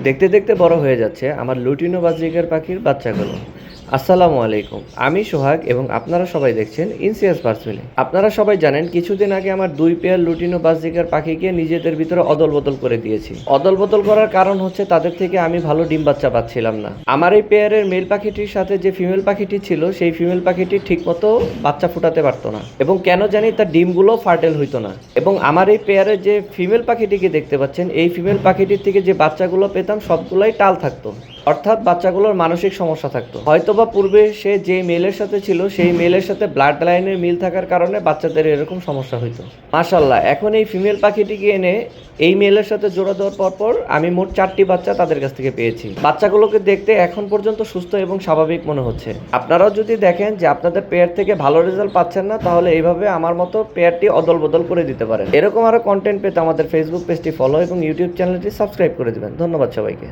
দেখতে দেখতে বড় হয়ে যাচ্ছে আমার লুটিনো বাজরিকের পাখির বাচ্চাগুলো। আসসালামু আলাইকুম। আমি সোহাগ এবং আপনারা সবাই দেখছেন ইনসিয়াস পার্সমিলি আপনারা সবাই জানেন, কিছুদিন আগে আমার দুই পেয়ার লুটিনো বাজরিকার পাখিকে নিজেদের ভিতরে অদল বদল করে দিয়েছি। অদল বদল করার কারণ হচ্ছে তাদের থেকে আমি ভালো ডিম বাচ্চা পাচ্ছিলাম না। আমার এই পেয়ারের মেল পাখিটির সাথে যে ফিমেল পাখিটি ছিল, সেই ফিমেল পাখিটি ঠিকমতো বাচ্চা ফুটাতে পারতো না। এবং কেন জানি তার ডিমগুলো ফার্টেল হইতো না। এবং আমার এই পেয়ারের যে ফিমেল পাখিটিকে দেখতে পাচ্ছেন, এই ফিমেল পাখিটির থেকে যে বাচ্চাগুলো পেতাম, সবগুলাই টাল থাকতো। অর্থাৎ বাচ্চাগুলোর মানসিক সমস্যা থাকতো। হয়তোবা পূর্বে সে যে মেলের সাথে ছিল, সেই মেলের সাথে ব্লাড লাইনের মিল থাকার কারণে বাচ্চাদের এরকম সমস্যা হইতো। মাশাল্লাহ এখন এই ফিমেল পাখিটিকে এনে এই মেলের সাথে জোড়া দেওয়ার পর পর আমি মোট চারটি বাচ্চা তাদের কাছ থেকে পেয়েছি। বাচ্চাগুলোকে দেখতে এখন পর্যন্ত সুস্থ এবং স্বাভাবিক মনে হচ্ছে। আপনারাও যদি দেখেন যে আপনাদের পেয়ার থেকে ভালো রেজাল্ট পাচ্ছেন না, তাহলে এইভাবে আমার মতো পেয়ারটি অদল বদল করে দিতে পারেন। এরকম আরও কন্টেন্ট পেতে আমাদের ফেসবুক পেজটি ফলো এবং ইউটিউব চ্যানেলটি সাবস্ক্রাইব করে দেবেন। ধন্যবাদ সবাইকে।